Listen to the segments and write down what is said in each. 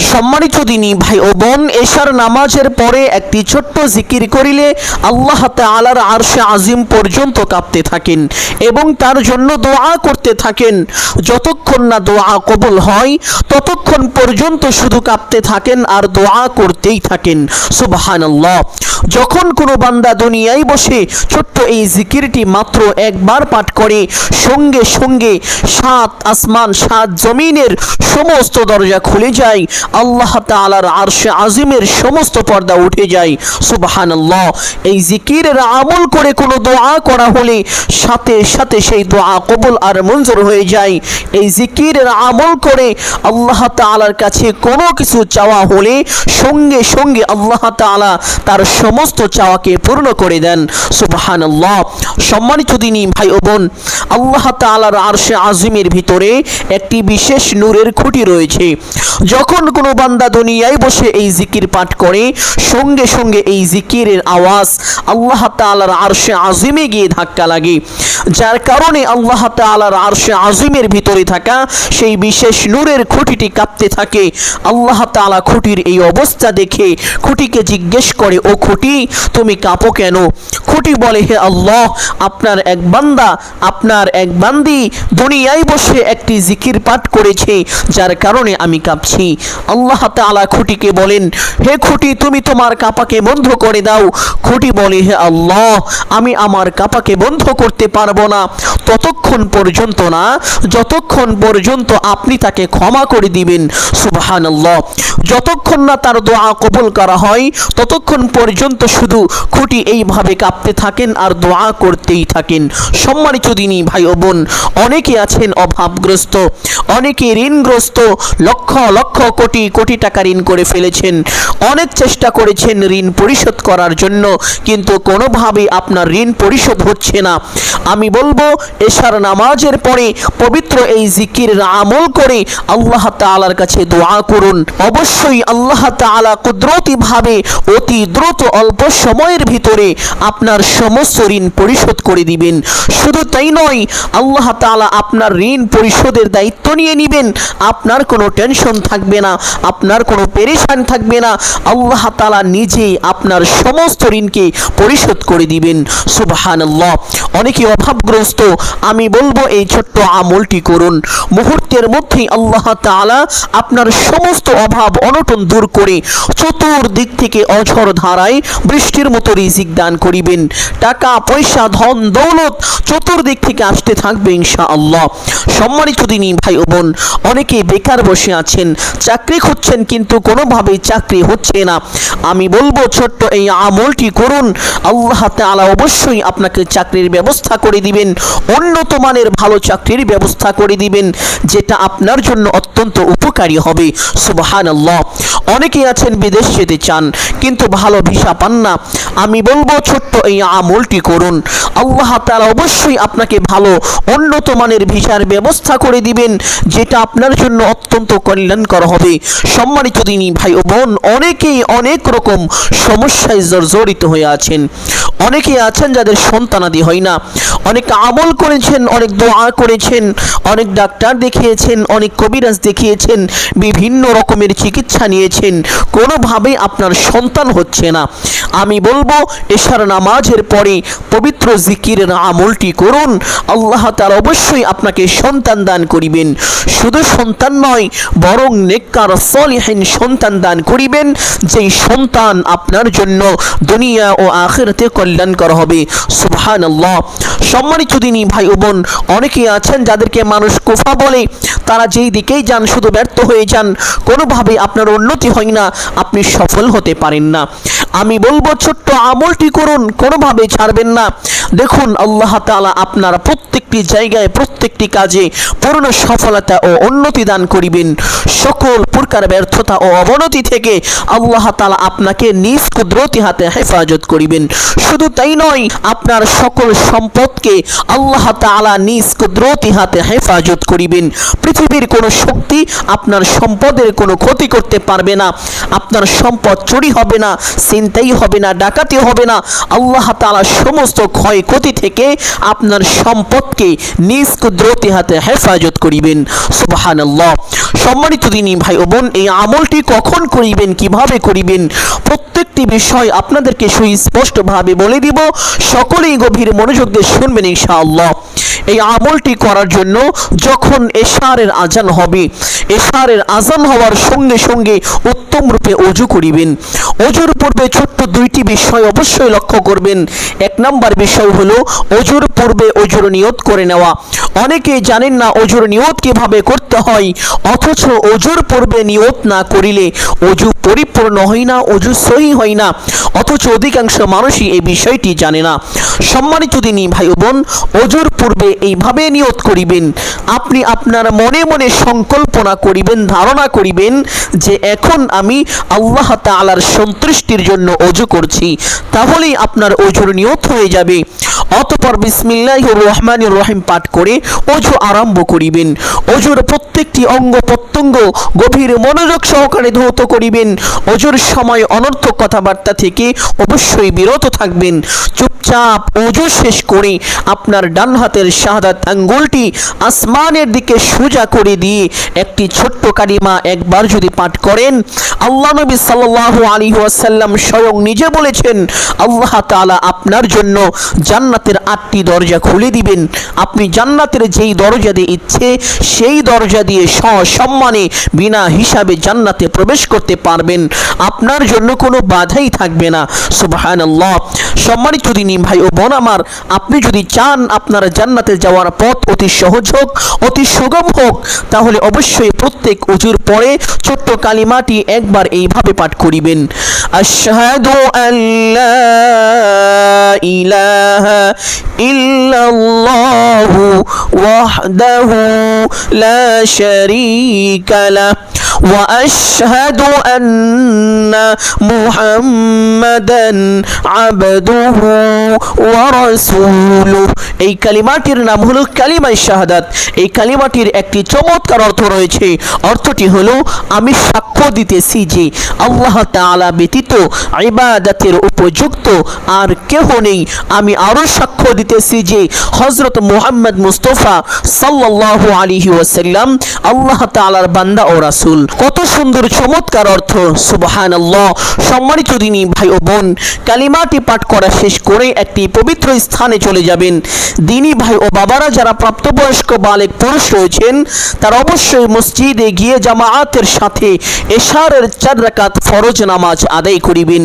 সম্মানিত দিনী ভাই ও বোন, এশার নামাজের পরে একটি ছোট্ট জিকির করিলে আল্লাহ তাআলার আরশে আজিম পর্যন্ত কাঁপতে থাকেন এবং তার জন্য দোয়া করতে থাকেন। যতক্ষণ না দোয়া কবুল হয়, ততক্ষণ পর্যন্ত শুধু কাঁপতে থাকেন আর দোয়া করতেই থাকেন। সুবহানাল্লাহ। যখন কোনো বান্দা দুনিয়ায় বসে ছোট্ট এই জিকিরটি মাত্র একবার পাঠ করে, সঙ্গে সঙ্গে সাত আসমান, সাত জমিনের সমস্ত দরজা খুলে যায় আল্লাহ তাআলার আরশে আজিমের সমস্ত পর্দা উঠে যায়। সুবহানাল্লাহ। এই জিকিরের আমল করে কোনো দোয়া করা হলে সাথে সাথে সেই দোয়া কবুল আর মঞ্জুর হয়ে যায়। এই জিকিরের আমল করে আল্লাহ তাআলার কাছে কোনো কিছু চাওয়া হলে সঙ্গে সঙ্গে আল্লাহ তাআলা তার সমস্ত চাওয়াকে পূর্ণ করে দেন। সুবহানাল্লাহ। সম্মানিত দিনী ভাই ও বোন, আল্লাহ তাআলার আরশে আজিমের ভিতরে একটি বিশেষ নূরের খুঁটি রয়েছে। যখন কোনো বান্দা দুনিয়ায় বসে এই জিকির পাঠ করে, সঙ্গে সঙ্গে এই জিকিরের আওয়াজ আল্লাহ তাআলার আরশে আজিমে গিয়ে ধাক্কা লাগে। যার কারণে আল্লাহ তাআলার আরশে আজিমের ভিতরে থাকা সেই বিশেষ নূরের খুঁটিটি কাঁপতে থাকে। আল্লাহ তাআলা খুঁটির এই অবস্থা দেখে খুঁটিকে জিজ্ঞেস করে, ও খুঁটি, তুমি কাঁপো কেন? খুঁটি বলে, হে আল্লাহ, আপনার এক বান্দা, আপনার এক বান্দি দুনিয়ায় বসে একটি জিকির পাঠ করেছে, যার কারণে আমি কাঁপছি। আল্লাহ তাআলা খুঁটিকে বলেন, হে খুঁটি, তুমি তোমার কাপাকে বন্ধ করে দাও। খুঁটি বলে, হে আল্লাহ, আমি আমার কাপাকে বন্ধ করতে পারব না। ততক্ষণ পর্যন্ত না, যতক্ষণ পর্যন্ত আপনি তাকে ক্ষমা করে দিবেন। সুবহানাল্লাহ। যতক্ষণ না তার দোয়া কবুল করা হয়, ততক্ষণ পর্যন্ত শুধু খুঁটি এইভাবে কাঁপতে থাকেন আর দোয়া করতেই থাকেন। সম্মানিত দিনই ভাই ও বোন, অনেকে আছেন অভাবগ্রস্ত, অনেকে ঋণগ্রস্ত, লক্ষ লক্ষ কোটি কোটি কোটি টাকা ঋণ করে ফেলেছেন। অনেক চেষ্টা করেছেন ঋণ পরিশোধ করার জন্য, কিন্তু কোনোভাবেই আপনার ঋণ পরিশোধ হচ্ছে না। আমি বলব, এশার নামাজের পরে পবিত্র এই জিকির আমল করে আল্লাহ তাআলার কাছে দোয়া করুন। অবশ্যই আল্লাহ তাআলা কুদরতিভাবে অতি দ্রুত অল্প সময়ের ভিতরে আপনার সমস্ত ঋণ পরিশোধ করে দিবেন। শুধু তাই নয়, আল্লাহ তাআলা আপনার ঋণ পরিশোধের দায়িত্ব নিয়ে নেবেন, আপনার কোনো টেনশন থাকবে না। আপনার কোনো পেরেশান থাকবে না। আল্লাহ তাআলা নিজেই আপনার সমস্ত ঋণকে পরিশোধ করে দিবেন। সুবহানাল্লাহ। অনেকে অভাবগ্রস্ত। আমি বলব এই ছোট্ট আমলটি করুন। মুহূর্তের মধ্যেই আল্লাহ তাআলা আপনার সমস্ত অভাব, অনটন দূর করে চতুর্দিক থেকে অঝর ধারায় বৃষ্টির মতো রিজিক দান করিবেন। টাকা, পয়সা, ধন, দৌলত চতুর্দিক থেকে আসতে থাকবে ইনশা আল্লাহ সম্মানিত দিনী ভাই ও বোন, অনেকে বেকার বসে আছেন, চাকরি খুঁজছেন কিন্তু কোনোভাবেই চাকরি হচ্ছে না। আমি বলব, ছোট্ট এই আমলটি করুন। আল্লাহ তাআলা অবশ্যই আপনাকে চাকরির ব্যবস্থা করে দিবেন, উন্নত মানের ভালো চাকরির ব্যবস্থা করে দিবেন, যেটা আপনার জন্য অত্যন্ত উপকারী হবে। সুবহানাল্লাহ। অনেকেই আছেন, বিদেশ যেতে চান, কিন্তু ভালো ভিসা পান না। আমি বলব, ছোট্ট এই আমলটি করুন। আল্লাহ তাআলা অবশ্যই আপনাকে ভালো, উন্নত মানের ভিসার ব্যবস্থা করে দিবেন, যেটা আপনার জন্য অত্যন্ত কল্যাণকর হবে। সম্মানিত দিনী ভাই ও বোন, অনেকেই অনেক রকম সমস্যায় জর্জরিত হয়ে আছেন। অনেকে আছেন যাদের সন্তানাদি হয় না। অনেক আমল করেছেন, অনেক দোয়া করেছেন, অনেক ডাক্তার দেখিয়েছেন, অনেক কবিরাজ দেখিয়েছেন, বিভিন্ন রকমের চিকিৎসা নিয়েছেন। কোনোভাবেই আপনার সন্তান হচ্ছে না। আমি বলব, এশার নামাজের পরে পবিত্র জিকিরের আমলটি করুন। আল্লাহ তার অবশ্যই আপনাকে সন্তান দান করিবেন। শুধু সন্তান নয়, বরং নেককার সলিহীন সন্তান দান করিবেন, যেই সন্তান আপনার জন্য দুনিয়া ও আখিরাতে কল্যাণকর হবে। সুবহানাল্লাহ। সম্মানিত দিনী ভাই ও বোন অনেকেই আছেন যাদেরকে মানুষ কুফা বলে, তারা যেই দিকেই যান, শুধু ব্যর্থ হয়ে যান কোনোভাবে আপনার উন্নতি হয় না, আপনি সফল হতে পারেন না। আমি বলব, ছোট্ট আমলটি করুন, কোনোভাবে ছাড়বেন না। দেখুন, আল্লাহ তাআলা আপনার প্রত্যেকটি জায়গায়, প্রত্যেকটি কাজে পূর্ণ সফলতা ও উন্নতি দান করিবেন। সকল প্রকার ব্যর্থতা ও অবনতি থেকে আল্লাহ তাআলা আপনাকে নিজ কুদরতি হাতে হেফাজত করিবেন। শুধু তাই নয়, আপনার সকল সম্পদ সম্পদকে আল্লাহ তাআলা নিজ কুদরতি হাতে হেফাজত করিবেন। পৃথিবীর কোনো শক্তি আপনার সম্পদের কোনো ক্ষতি করতে পারবে না। আপনার সম্পদ চুরি হবে না চিন্তাই হবে না, ডাকাতি হবে না। আল্লাহ তাআলা সমস্ত ক্ষয়ক্ষতি থেকে আপনার সম্পদকে নিজ কুদরতি হাতে হেফাজত করিবেন। সুবহানাল্লাহ। সম্মানিত দিনী ভাই ও বোন এই আমলটি কখন করিবেন, কীভাবে করিবেন, প্রত্যেকটি বিষয় আপনাদেরকে সুস্পষ্টভাবে বলে দিব। সকলেই গভীর মনোযোগ দিয়ে শুনবেন ইনশাআল্লাহ। এই আমলটি করার জন্য যখন এশারের আজান হবে, এশারের আজান হওয়ার সঙ্গে সঙ্গে উত্তম রূপে অজু করিবেন। অজুর পূর্বে ছোট্ট দুইটি বিষয় অবশ্যই লক্ষ্য করবেন। এক নাম্বার বিষয় হলো অজুর পূর্বে অজুর নিয়ত করে নেওয়া। অনেকে জানেন না অজুর নিয়ত কীভাবে করতে হয়, অথচ অজুর পূর্বে নিয়ত না করিলে অজু পরিপূর্ণ হয় না, অজু সহি হয় না। অথচ অধিকাংশ মানুষই এই বিষয়টি জানে না। সম্মানিত দিনী ভাই বোন অজুর পূর্বে এইভাবে নিয়ত করিবেন। আপনি আপনার মনে মনে সংকল্পনা করিবেন, ধারণা করিবেন যে এখন আমি আল্লাহ তাআলার সন্তুষ্টির জন্য অজু করছি। তাহলেই আপনার অজুর নিয়ত হয়ে যাবে। অতপর বিসমিল্লাহ রহমান রহিম পাঠ করে অজু আরম্ভ করিবেন। অজুর প্রত্যেকটি অঙ্গ প্রত্যঙ্গ গভীর মনোযোগ সহকারে ধৌত করিবেন। অজুর সময় অনর্থক কথাবার্তা থেকে অবশ্যই বিরত থাকবেন। চুপচাপ অজু শেষ করে আপনার ডান হাতের শাহাদাত আঙ্গুলটি আসমানের দিকে সোজা করে দিয়ে একটি ছোট্ট কালিমা একবার যদি পাঠ করেন, আল্লাহ নবী সাল্লাল্লাহু আলী ওয়াসাল্লাম স্বয়ং নিজে বলেছেন, আল্লাহ তাআলা আপনার জন্য জান্নাতের আটটি দরজা খুলে দিবেন। আপনি জান্নাতের যেই দরজা দিয়ে ইচ্ছে, সেই দরজা দিয়ে সসম্মানে বিনা হিসাবে জান্নাতে প্রবেশ করতে পারবেন। আপনার জন্য কোনো বাধাই থাকবে না। সুবহানাল্লাহ। সম্মানিত দিনী ভাই ও বোন আমার, আপনি যদি চান আপনার জান্নাতে যাওয়ার পথ অতি সহজ হোক, অতি সুগম হোক, তাহলে অবশ্যই প্রত্যেক উজুর পরে ছোট্ট কালিমাটি একবার এইভাবে পাঠ করিবেন। আশহাদু আল্লা ইলাহা ইল্লাল্লাহু ওয়াহদাহু লা শারীকা লাহ واشهد ان محمدا عبده ورسوله এই কালিমাটির নাম হলো কালিমাই শাহাদাত এই কালিমাটির একটি চমৎকার অর্থ রয়েছে অর্থটি হলো আমি সাক্ষ্য দিতেছি যে আল্লাহ তাআলা ব্যতীত ইবাদতের উপযুক্ত আর কেহ নেই আমি আরও সাক্ষ্য দিতেছি যে হজরত মুহাম্মদ মুস্তফা সাল্লাল্লাহু আলাইহি ওয়াসাল্লাম আল্লাহ তাআলার বান্দা ও রাসূল কত সুন্দর চমৎকার অর্থ, সুবহানাল্লাহ। সম্মানিত দিনী ভাই ও বোন, কালিমাটি পাঠ করা শেষ করে একটি পবিত্র স্থানে চলে যাবেন। দিনী ভাই ও বাবারা যারা প্রাপ্তবয়স্ক বালেক পুরুষ রয়েছেন, তারা অবশ্যই মসজিদে গিয়ে জামায়াতের সাথে এশারের চার রাকাত ফরজ নামাজ আদায় করিবেন।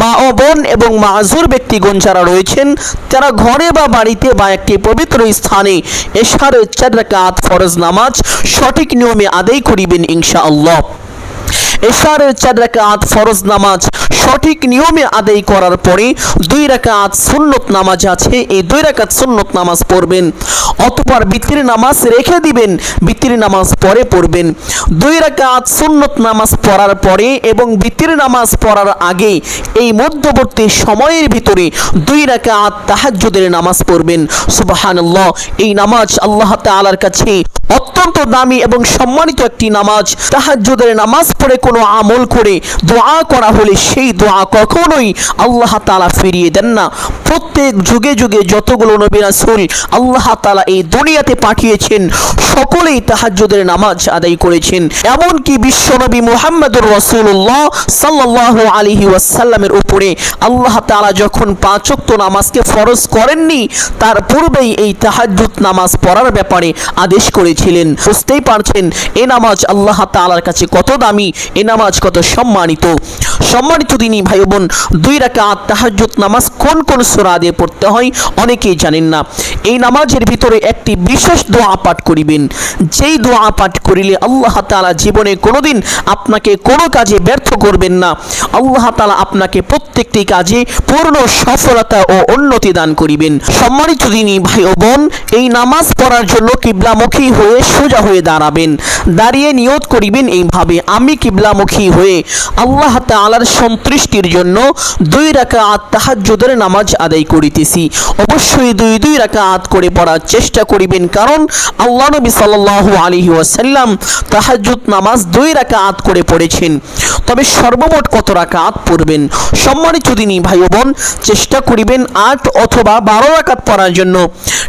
মা ও বোন এবং মাহুর ব্যক্তিগণ যারা রয়েছেন, তারা ঘরে বা বাড়িতে বা একটি পবিত্র স্থানে এশারের চার রাকাত ফরজ নামাজ সঠিক নিয়মে আদায় করিবেন ইনশাআল্লাহ। Allah. এশারের চার রাকাত ফরজ নামাজ সঠিক নিয়মে আদায় করার পরে দুই রাকাত সুন্নত নামাজ আছে, এই দুই রাকাত সুন্নত নামাজ পড়বেন। অতপর বিতির নামাজ রেখে দিবেন বিতির নামাজ পরে পড়বেন। দুই রাকাত সুন্নত নামাজ পড়ার পরে এবং বিতির নামাজ পড়ার আগে এই মধ্যবর্তী সময়ের ভিতরে দুই রাকাত তাহাজ্জুদের নামাজ পড়বেন। সুবহানাল্লাহ, এই নামাজ আল্লাহ তাআলার কাছে অত্যন্ত দামি এবং সম্মানিত একটি নামাজ। তাহাজ্জুদের নামাজ পড়ে কোনো আমল করে দোয়া করা হলে সেই দোয়া কখনোই আল্লাহ তালা ফিরিয়ে দেন না। প্রত্যেক যুগে যুগে যতগুলো নবী রাসূল আল্লাহ তালা এই দুনিয়াতে পাঠিয়েছেন, সকলেই তাহাজ্জুদের নামাজ আদায় করেছেন। এমনকি বিশ্বনবী মুহাম্মদুর রসুল্লাহ সাল্লাল্লাহু আলাইহি ওয়াসাল্লামের উপরে আল্লাহ তাআলা যখন পাঁচ ওয়াক্ত নামাজকে ফরজ করেননি, তার পূর্বেই এই তাহাজ্জুদ নামাজ পড়ার ব্যাপারে আদেশ করেছিলেন। বুঝতেই পারছেন, এ নামাজ আল্লাহ তালার কাছে কত দামি এ নামাজ কত সম্মানিত। সম্মানিত দিনী ভাই বোন, দুই রাকাত তাহাজ্জুদ নামাজ কোন কোন সূরা দিয়ে পড়তে হয় অনেকেই জানেন না। এই নামাজের ভিতরে একটি বিশেষ দোয়া পাঠ করিবেন। যেই দোয়া পাঠ করিলে আল্লাহ তাআলা জীবনে কোনোদিন আপনাকে কোনো কাজে ব্যর্থ করবেন না। আল্লাহ তাআলা আপনাকে প্রত্যেকটি কাজে পূর্ণ সফলতা ও উন্নতি দান করিবেন। সম্মানিত দিনী ভাই ও বোন, এই নামাজ পড়ার জন্য কিবলামুখী হয়ে সোজা হয়ে দাঁড়াবেন। দাঁড়িয়ে নিয়ত করিবেন এইভাবে, আমি কিবলামুখী হয়ে আল্লাহ তাআলা তাআলার সন্তুষ্টির জন্য দুই রাকাত তাহাজ্জুদের নামাজ আদায় করিতেছি। অবশ্যই দুই দুই রাকাত করে পড়ার চেষ্টা করিবেন, কারণ আল্লাহ নবী সাল্লাল্লাহু আলাইহি ওয়াসাল্লাম তাহাজ্জুদ নামাজ দুই রাকাত করে পড়েছেন। তবে সর্বমোট কত রাকাত পড়বেন? সম্মানিত দিনী ভাই বোন চেষ্টা করিবেন আট অথবা বারো রাকাত পড়ার জন্য।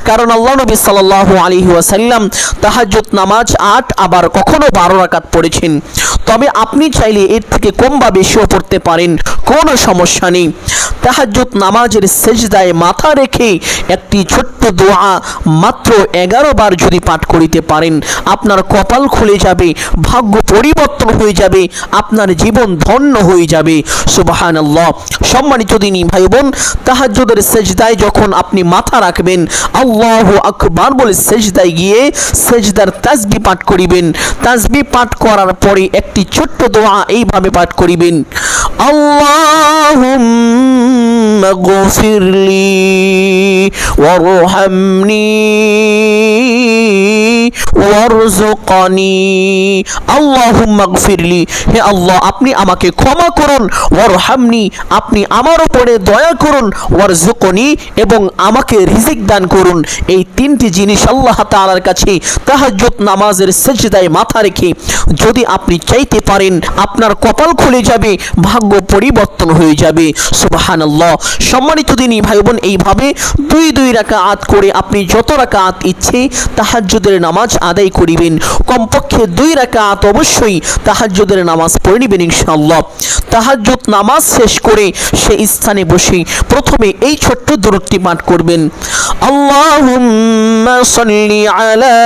কারণ আল্লাহ নবী সাল্লাল্লাহু আলাইহি ওয়াসাল্লাম তাহাজ্জুদ নামাজ আট, আবার কখনো বারো রাকাত পড়েছেন। তবে আপনি চাইলে এর থেকে কম বা বেশিও পড়তে পারেন, কোনো সমস্যা নেই। তাহাজ্জুদ নামাজের সেজদায় মাথা রেখে একটি ছোট্ট দোয়া মাত্র এগারো বার যদি পাঠ করিতে পারেন, আপনার কপাল খুলে যাবে, ভাগ্য পরিবর্তন হয়ে যাবে, আপনার জীবন ধন্য হয়ে যাবে। সুবাহান সম্মানিত দিনী ভাই বোন তাহাজ্জুদের সেজদায় যখন আপনি মাথা রাখবেন, আল্লাহ আকবার বলে সেজদায় গিয়ে সেজদার তাজবি পাঠ করিবেন। তাজবি পাঠ করার পরে একটি ছোট্ট দোয়া এইভাবে পাঠ করিবেন اللهم اغفر لي وارحمني ওয়ারজুকানি আল্লাহুম্মা গফিরলি হে আল্লাহ আপনি আমাকে ক্ষমা করুন ওয়ারহামনি আপনি আমার উপরে দয়া করুন ওয়ারজুকনি এবং আমাকে রিজিক দান করুন এই তিনটি জিনিস আল্লাহ তাআলার কাছে তাহাজ্জুদ নামাজের সেজদায় মাথা রেখে যদি আপনি চাইতে পারেন আপনার কপাল খুলে যাবে ভাগ্য পরিবর্তন হয়ে যাবে। সুবহানাল্লাহ। সম্মানিত দিনী ভাই বোন এইভাবে দুই দুই রাকাত করে আপনি যত রাকাত ইচ্ছে তাহাজ্জুদের নামাজ আদায় করিবেন। কমপক্ষে দুই রাকাত অবশ্যই তাহাজ্জুদের নামাজ পড়ে নেবেন ইনশাআল্লাহ। তাহাজ্জুদ নামাজ শেষ করে সেই স্থানে বসে প্রথমে এই ছোট্ট দূরত্বটি পাঠ করবেন। আল্লাহুম্মা সাল্লি আলা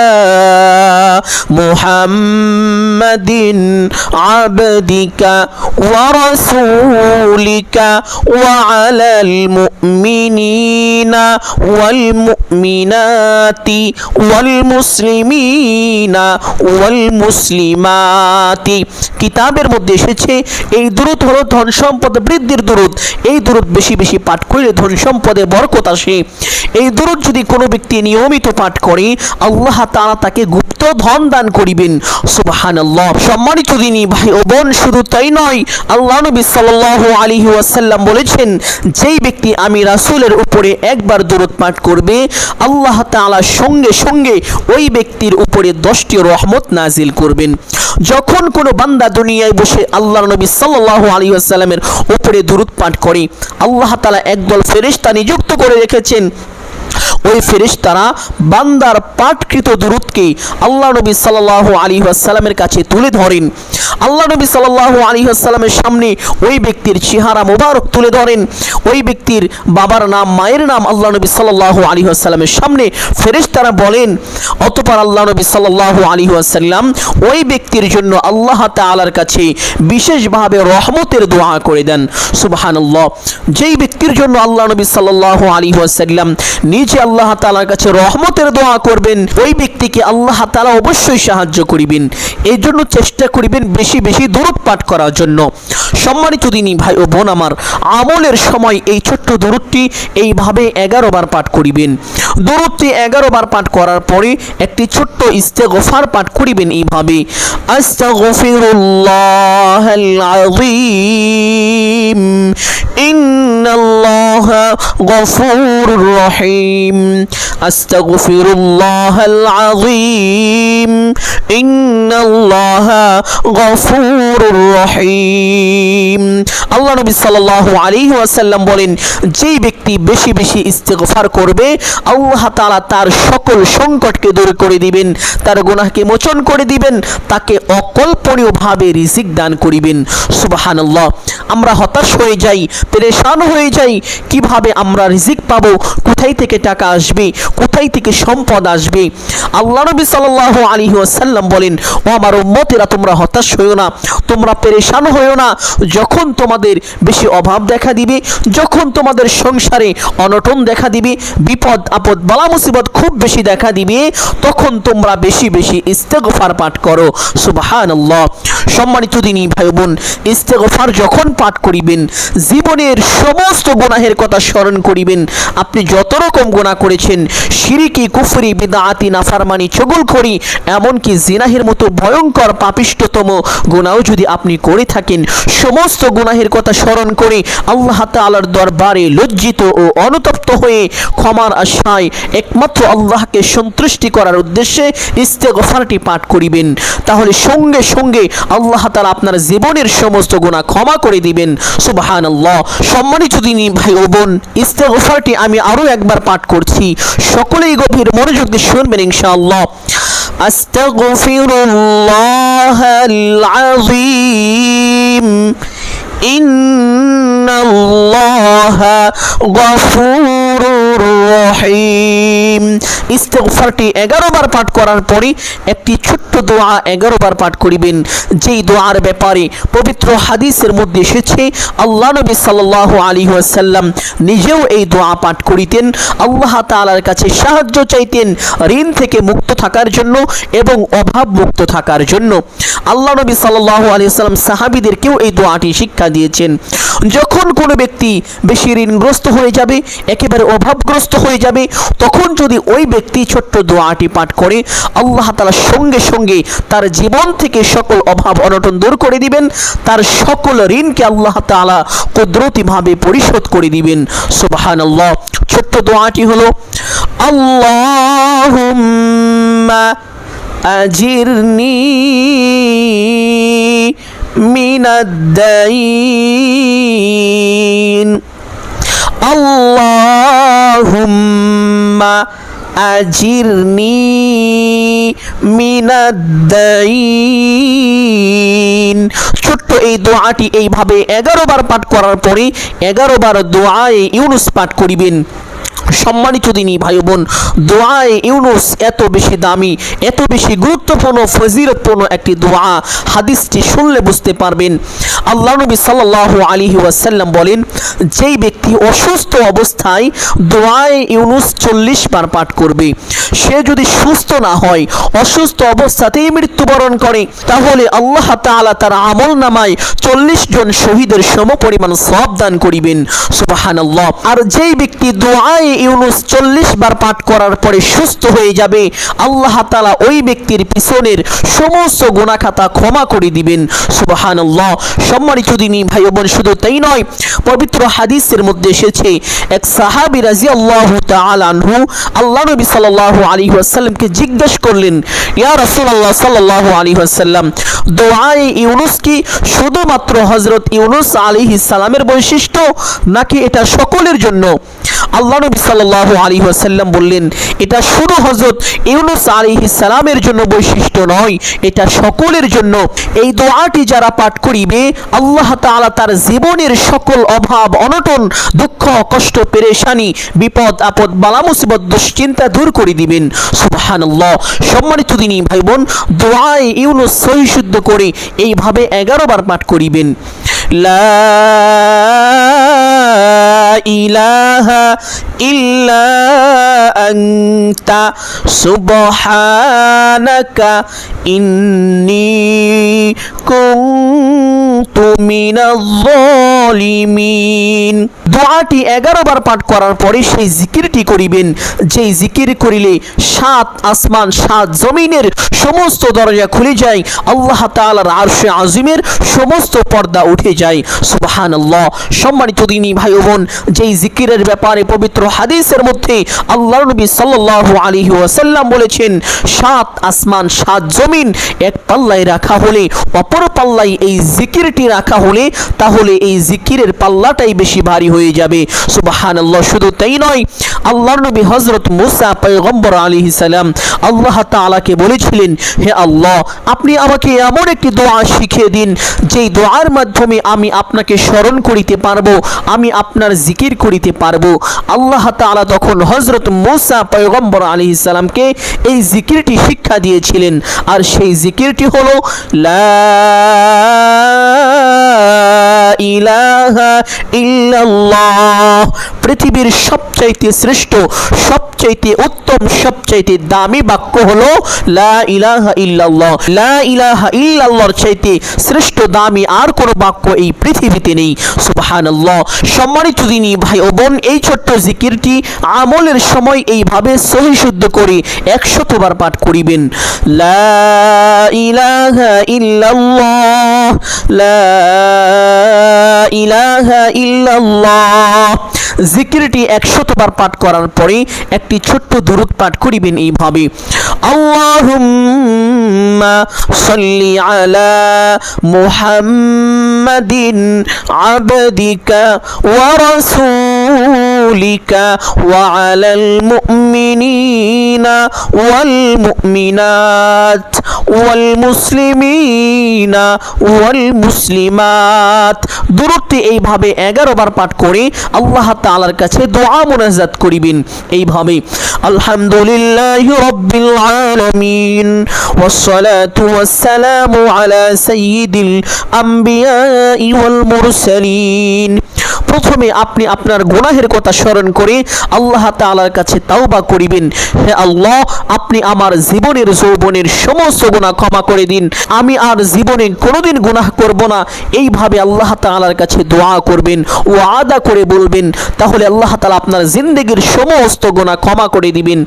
মুহাম্মাদিন আবদিকা ওয়া ওয়াল মুমিনাতি ওয়াল মুসলিমিনা ওয়াল মুসলিমাতি কিতাবের মধ্যে এসেছে, এই দূরত হলো ধন সম্পদ বৃদ্ধির দূরত এই দূরত বেশি বেশি পাঠ করলে ধন সম্পদে বরকত আসে। এই দূরত যদি কোনো ব্যক্তি নিয়মিত পাঠ করে, আল্লাহ তাআলা তাকে গুপ্ত ধন দান করিবেন। সুবহানাল্লাহ। সম্মানিত দিনী ভাই ও বোন, শুধু তাই নয়, আল্লাহ নবী সাল্লাল্লাহু আলাইহি ওয়াসাল্লাম বলেছেন, যেই ব্যক্তি আমি রাসূলের উপরে একবার দূরত পাঠ করবে, আল্লাহ তাআলা সঙ্গে সঙ্গে ওই ব্যক্তির উপরে দশটি রহমত নাজিল করবেন। যখন কোনো বান্দা দুনিয়ায় বসে আল্লাহ নবী সাল্লাল্লাহু আলাইহি ওয়াসাল্লামের উপরে দূরত পাঠ করে, আল্লাহ তাআলা একদল ফেরেশতা নিযুক্ত করে রেখেছেন। ওই ফেরেশতারা বান্দার পাঠকৃত দুরুদকে আল্লাহ নবী সাল্লাল্লাহু আলাইহি ওয়াসাল্লামের কাছে তুলে ধরেন। আল্লাহ নবী সাল্লাল্লাহু আলাইহি ওয়াসাল্লামের সামনে ওই ব্যক্তির চেহারা মোবারক তুলে ধরেন। ওই ব্যক্তির বাবার নাম, মায়ের নাম আল্লাহ নবী সাল্লাল্লাহু আলাইহি ওয়াসাল্লামের সামনে ফেরেশতারা বলেন, অতপর আল্লাহ নবী সাল্লাল্লাহু আলাইহি ওয়াসাল্লাম ওই ব্যক্তির জন্য আল্লাহ তাআলার কাছে বিশেষভাবে রহমতের দোয়া করে দেন। সুবহানাল্লাহ, যেই ব্যক্তির জন্য আল্লাহ নবী সাল্লাল্লাহু আলাইহি ওয়াসাল্লাম নিজে আল্লাহ তালার কাছে রহমতের দোয়া করবেন, ওই ব্যক্তিকে আল্লাহ তালা অবশ্যই সাহায্য করিবেন। এই জন্য চেষ্টা করিবেন বেশি বেশি দূরত পাঠ করার জন্য। সম্মানিত দিনী ভাই ও বোন আমার, আমলের সময় এই ছোট্ট দূরতটি এইভাবে এগারো বার পাঠ করিবেন। দূরত্বে এগারো বার পাঠ করার পরে একটি ছোট্ট ইস্তেগফার পাঠ করিবেন এইভাবে, আস্তাগফিরুল্লাহাল আযীম, ইন্নাল্লাহ গফুরুর রহিম আস্তাগফিরুল্লাহাল আযীম ইন্নাল্লাহ গফুরুর রহিম আল্লাহ নবী সাল্লাল্লাহু আলাইহি ওয়াসাল্লাম বলেন, যেই ব্যক্তি বেশি বেশি ইস্তেগফার করবে, আল্লাহ তাআলা তার সকল সংকটকে দূর করে দিবেন, তার গুনাহকে মোচন করে দিবেন, তাকে অকল্পনীয়ভাবে রিজিক দান করিবেন। সুবহানাল্লাহ, আমরা হতাশ হয়ে যাই, পেরেশান হয়ে যাই, কীভাবে আমরা রিজিক পাবো, কোথায় থেকে টাকা আসবে? কোথায় থেকে সম্পদ আসবে? আল্লাহ নবী সাল্লাল্লাহু আলাইহি ওয়াসাল্লাম বলেন, ও আমার উম্মতেরা, তোমরা হতাশ হইও না, তোমরা পেরেশান হইও না। যখন তোমাদের বেশি অভাব দেখা দিবে, যখন তোমাদের সংসারে অনটন দেখা দিবে, বিপদ, আপদ, বালা মুসিবত খুব বেশি দেখা দিবে, তখন তোমরা বেশি বেশি ইস্তেগফার পাঠ করো। সুবহানাল্লাহ। সম্মানিত দিনী ভাই বোন ইস্তেগফার যখন পাঠ করিবেন, জীবনের সমস্ত গুনাহের কথা স্মরণ করিবেন। আপনি যত রকম গুনাহ করেছেন। শিরিকি কুফরি বিদআতি নাফরমানি, চগুলখড়ি, এমনকি জিনাহের মতো ভয়ঙ্কর পাপিষ্টতম গুণাও যদি আপনি করে থাকেন, সমস্ত গুনাহের কথা স্মরণ করে আল্লাহ তাআলার দরবারে লজ্জিত ও অনুতপ্ত হয়ে ক্ষমার আশায় একমাত্র আল্লাহকে সন্তুষ্টি করার উদ্দেশ্যে ইস্তেগফারটি পাঠ করিবেন। তাহলে সঙ্গে সঙ্গে আল্লাহ তাআলা আপনার জীবনের সমস্ত গুনাহ ক্ষমা করে দিবেন। সুবহানাল্লাহ। সম্মানিত দিনী ভাই ও বোন, ইস্তেগফারটি আমি আরও একবার পাঠ করছি। সকলেই গভীর মনোযোগ দিয়ে শুনবেন ইনশাআল্লাহ أستغفر الله العظيم إن الله গফুরুর রহিম। ইস্তেগফারটি এগারো বার পাঠ করার পরে একটি ছোট্ট দোয়া এগারো বার পাঠ করিবেন। যেই দোয়ার ব্যাপারে পবিত্র হাদিসের মধ্যে এসেছে, আল্লাহ নবী আলী ওয়াসাল্লাম নিজেও এই দোয়া পাঠ করিতেন। আল্লাহ তালার কাছে সাহায্য চাইতেন ঋণ থেকে মুক্ত থাকার জন্য এবং অভাব মুক্ত থাকার জন্য। আল্লাহ নবী সাল আলী সাল্লাম সাহাবিদেরকেও এই দোয়াটি শিক্ষা দিয়েছেন। যখন কোনো ব্যক্তি বেশি বেশি ঋণগ্রস্ত হয়ে যাবে, একেবারে অভাবগ্রস্ত হয়ে যাবে। তখন যদি ওই ব্যক্তি ছোট্ট দোয়াটি পাঠ করে, আল্লাহ তালা সঙ্গে সঙ্গে তার জীবন থেকে সকল অভাব অনটন দূর করে দিবেন। তার সকল ঋণকে আল্লাহ তালা কুদরতিভাবে পরিশোধ করে দিবেন। সুবাহান আল্লাহ ছোট্ট দোয়াটি হলো আল্লাহ আজিরনি মিনাদ্দাইন। আল্লাহুম্মা আজিরনি মিনাদ্দাইন। ছোট্ট এই দোয়াটি এইভাবে এগারো বার পাঠ করার পরে এগারো বার দোয়ায় ইউনুস পাঠ করিবেন। সম্মানিত দিনী ভাই বোন দোয়ায়ে ইউনুস এত বেশি দামি, এত বেশি গুরুত্বপূর্ণ, ফজিলতপূর্ণ একটি দোয়া। হাদিসটি শুনলে বুঝতে পারবেন। আল্লাহ নবী সাল্লাল্লাহু আলাইহি ওয়াসাল্লাম বলেন, যেই ব্যক্তি অসুস্থ অবস্থায় দোয়ায় ইউনুস চল্লিশ বার পাঠ করবে, সে যদি সুস্থ না হয়, অসুস্থ অবস্থাতেই মৃত্যুবরণ করে, তাহলে আল্লাহ তাআলা তার আমল নামায় চল্লিশ জন শহীদের সম পরিমাণ সব দান করিবেন। সুবহানাল্লাহ। আর যেই ব্যক্তি দোয়ায়ে ইউনুস চল্লিশ বার পাঠ করার পরে সুস্থ হয়ে যাবে। আল্লাহ তালা ওই ব্যক্তির পিছনের সমস্ত গোনাখাতা ক্ষমা করে দিবেন। সুবহানাল্লাহ। সম্মানিত দিনী ভাই বোন শুধু তাই নয়, পবিত্র হাদিসের মধ্যে এসেছে, এক সাহাবী রাদিয়াল্লাহু তাআলা আনহু আল্লাহ নবী সাল্লাল্লাহু আলাইহি ওয়াসাল্লামকে জিজ্ঞেস করলেন, ইয়া রাসূলুল্লাহ সাল্লাল্লাহু আলী ওয়াসাল্লাম, দোয়ায়ে ইউনুস কি শুধুমাত্র হযরত ইউনুস আলাইহিস সালামের বৈশিষ্ট্য নাকি এটা সকলের জন্য? আল্লাহ নবী সাল্লাল্লাহু আলাইহি ওয়াসাল্লাম বললেন, এটা শুধু হযরত ইউনুস আলাইহিস সালামের জন্য বৈশিষ্ট্য নয়, এটা সকলের জন্য। এই দোয়াটি যারা পাঠ করিবে, আল্লাহ তাআলা তার জীবনের সকল অভাব, অনটন, দুঃখ, কষ্ট, পেরেশানি, বিপদ, আপদ, বালা মুসিবত, দুশ্চিন্তা দূর করে দিবেন। সুবহানাল্লাহ। সম্মানিত দিনী ভাই বোন দোয়ায়ে ইউনুস সহি শুদ্ধ করে এইভাবে এগারো বার পাঠ করিবেন। লা ইলাহা ইল্লা দোয়াটি এগারো বার পাঠ করার পরে সেই জিকিরটি করিবেন। যেই জিকির করিলে সাত আসমান, সাত জমিনের সমস্ত দরজা খুলে যায়। আল্লাহ তালার আরশে আজিমের সমস্ত পর্দা উঠে যায় সুবহানাল্লাহ। সম্মানিত দিনী ভাই বোন, যেই জিকিরের ব্যাপারে পবিত্র হাদিসের মধ্যে আল্লাহ নবী সাল্লাল্লাহু আলাইহি ওয়াসাল্লাম বলেছেন, সাত আসমান, সাত জমিন এক পাল্লায় রাখা হলে, অপর পাল্লায় এই জিকিরটি রাখা হলে, তাহলে এই জিকিরের পাল্লাটাই বেশি ভারী হয়ে যাবে। সুবহানাল্লাহ, শুধু তাই নয় আল্লাহ নবী হযরত মুসা পয়গম্বর আলাইহিস সালাম আল্লাহ তাআলাকে বলেছিলেন, হে আল্লাহ, আপনি আমাকে এমন একটি দোয়া শিখিয়ে দিন, যেই দোয়ার মাধ্যমে আমি আপনাকে স্মরণ করিতে পারব, আমি আপনার জিকির করিতে পারব। আল্লাহ তাআলা তখন হজরত মোসা পয়গম্বর আলাইহিস সালামকে এই জিকিরটি শিক্ষা দিয়েছিলেন। আর সেই জিকিরটি হলো, লা ইলাহা ইল্লাল্লাহ। পৃথিবীর সবচাইতে শ্রেষ্ঠ, সবচাইতে উত্তম, সবচাইতে দামি বাক্য হলো, লা ইলাহা ইল্লাল্লাহ। লা ইলাহা ইল্লাল্লাহর চাইতে শ্রেষ্ঠ, দামি আর কোনো বাক্য এই পৃথিবীতে নেই। সুবহানাল্লাহ। সম্মানিত দিনী ভাই ও বোন, এই ছোট্ট জিকিরটি আমলের সময় এইভাবে সহি শুদ্ধ করে একশতবার পাঠ করিবেন। লা ইলাহা ইল্লাল্লাহ। লা জিকিরটি একশতবার পাঠ করার পরে একটি ছোট্ট দরুদ পাঠ করিবেন এইভাবে। আল্লাহুম্মা সাল্লি আলা মুহাম্মাদিন আবদিকা ওয়া রাসূলিকা ওয়া আলাল মুমিনিনা ওয়াল ওয়াল মুসলিমাত। দূরত্বে এইভাবে এগারো বার পাঠ করে আল্লাহ তাআলার কাছে দোয়া মোনাজাত করিবেন। এইভাবে, আলহামদুলিল্লাহ রব্বিল আলামিন ওয়াসসালামু আলা সাইয়্যিদিল আম্বিয়াই ওয়াল মুরসালিন। প্রথমে আপনি আপনার গুনাহের কথা স্মরণ করে আল্লাহ তাআলার কাছে তাওবা করিবেন। হে আল্লাহ, আপনি আমার জীবনের যৌবনের সমস্ত গুনাহ ক্ষমা করে দিন। আমি আর জীবনে কোনোদিন গুনাহ করব না। এইভাবে আল্লাহ তালার কাছে দোয়া করবেন ও আদা করে বলবেন। তাহলে আল্লাহ তালা আপনার জিন্দগির সমস্ত গুনাহ ক্ষমা করে দিবেন।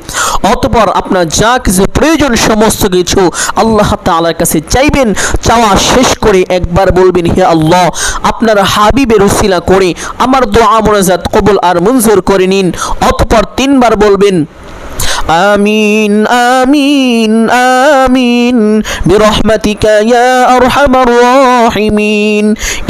অতপর আপনার যা কিছু প্রয়োজন, সমস্ত কিছু আল্লাহ তাআলার কাছে চাইবেন, চাওয়া শেষ করে একবার বলবেন, হে আল্লাহ, আপনার হাবিবের উসিলা করে, আমার দোয়া মোনাজাত কবুল আর মঞ্জুর করে নিন। অতপর তিনবার বলবেন, আমিন আমিন আমিন, বিরহমাতিকা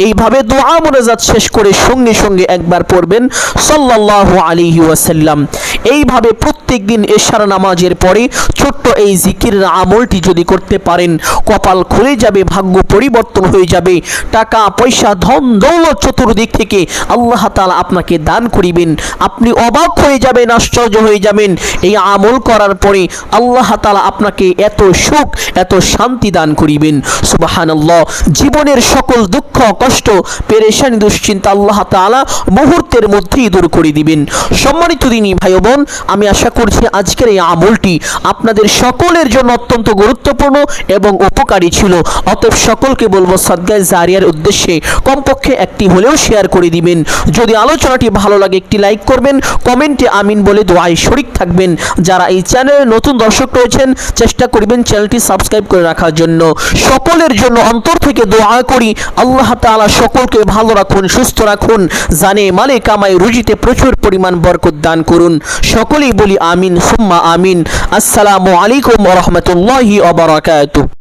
এইভাবে দোয়া মোনাজাত শেষ করে সঙ্গে সঙ্গে একবার পড়বেন, সাল্লাল্লাহু আলাইহি ওয়াসাল্লাম। এইভাবে প্রত্যেক দিন এশার নামাজের পরে ছোট্ট এই জিকিরের আমলটি যদি করতে পারেন, কপাল খুলে যাবে, ভাগ্য পরিবর্তন হয়ে যাবে। টাকা, পয়সা, ধন, দৌলত চতুর্দিক থেকে আল্লাহ তাআলা আপনাকে দান করিবেন। আপনি অবাক হয়ে যাবেন, আশ্চর্য হয়ে যাবেন। এই আমল করার পরে আল্লাহ তাআলা আপনাকে এত সুখ, এত শান্তি দান করিবেন। সুবহানাল্লাহ। জীবনের সকল দুঃখ, কষ্ট, পেরেশানি, দুশ্চিন্তা আল্লাহ তাআলা মুহূর্তের মধ্যেই দূর করে দিবেন। সম্মানিত দিনী ভাই ও বোন আমি আশা করছি আজকের এই আমলটি আপনাদের সকলের জন্য অত্যন্ত গুরুত্বপূর্ণ এবং উপকারী ছিল। অতএব সকলকে বলব সদ্গায় জারিয়ার উদ্দেশ্যে কমপক্ষে একটি হলেও শেয়ার করে দিবেন। যদি আলোচনাটি ভালো লাগে একটি লাইক করবেন, কমেন্টে আমিন বলে দোয়ায় শরিক থাকবেন। যারা এই চ্যানেলে নতুন দর্শক রয়েছেন, চেষ্টা করবেন চ্যানেলটি সাবস্ক্রাইব করে রাখার জন্য। সকলের জন্য অন্তর থেকে দোয়া করি, আল্লাহ তাআলা সকলকে ভালো রাখুন, সুস্থ রাখুন, জানে মালে কামাই রুজিতে প্রচুর পরিমাণ বরকত দান করুন। সকলেই বলি আমিন সুম্মা আমিন। আসসালামু আলাইকুম ওয়া অবরাকাত